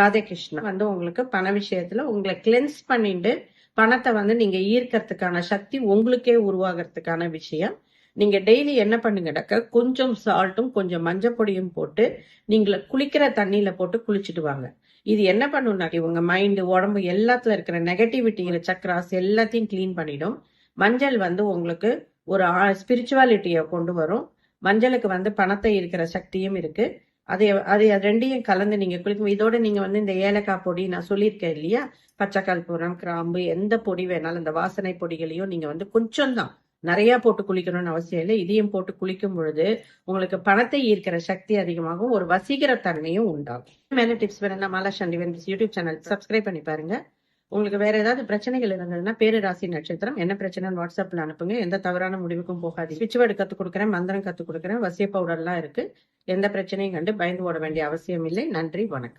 ராதாகிருஷ்ணன் வந்து உங்களுக்கு பண விஷயத்துல உங்களை கிளென்ஸ் பண்ணிட்டு பணத்தை வந்து நீங்க ஈர்க்கறதுக்கான சக்தி உங்களுக்கே உருவாகிறதுக்கான விஷயம். நீங்க டெய்லி என்ன பண்ணுங்கடாக்க கொஞ்சம் சால்ட்டும் கொஞ்சம் மஞ்சப்பொடியும் போட்டு நீங்களை குளிக்கிற தண்ணியில போட்டு குளிச்சுட்டு வாங்க. இது என்ன பண்ணுனாக்கி உங்க மைண்டு உடம்பு எல்லாத்துல இருக்கிற நெகட்டிவிட்டிங்கிற சக்கராஸ் எல்லாத்தையும் க்ளீன் பண்ணிடும். மஞ்சள் வந்து உங்களுக்கு ஒரு ஸ்பிரிச்சுவாலிட்டியை கொண்டு வரும். மஞ்சளுக்கு வந்து பணத்தை இருக்கிற சக்தியும் இருக்குது அதை அதை அது ரெண்டையும் கலந்து நீங்க குளிக்கும். இதோட நீங்க வந்து இந்த ஏலக்காய் பொடி நான் சொல்லியிருக்கேன் இல்லையா? பச்சை கற்பூரம் கிராம்பு எந்த பொடி வேணாலும் இந்த வாசனை பொடிகளையும் நீங்க வந்து கொஞ்சம் தான் நிறைய போட்டு குளிக்கணும்னு அவசியம் இல்லை. இதையும் போட்டு குளிக்கும் பொழுது உங்களுக்கு பணத்தை ஈர்க்கிற சக்தி அதிகமாகும் ஒரு வசீகர தன்மையும் உண்டாகும். மேல டிப்ஸ் வேணும்னா Mala Chandi YouTube channel subscribe பண்ணி பாருங்க. உங்களுக்கு வேற ஏதாவது பிரச்சனைகள் இருந்ததுன்னா பேரராசி நட்சத்திரம். என்ன பிரச்சனைன்னு வாட்ஸ்அப்ல அனுப்புங்க. எந்த தவறான முடிவுக்கும் போகாது ஸ்விட்ச் வேர்டு கத்து கொடுக்குறேன் மந்திரம் கத்து கொடுக்குறேன் வசிய பவுடர்லாம் இருக்கு. எந்த பிரச்சனையும் கண்டு பயந்து ஓட வேண்டிய அவசியம் இல்லை. நன்றி வணக்கம்.